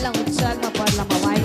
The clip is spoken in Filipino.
lang utsag mapalamaway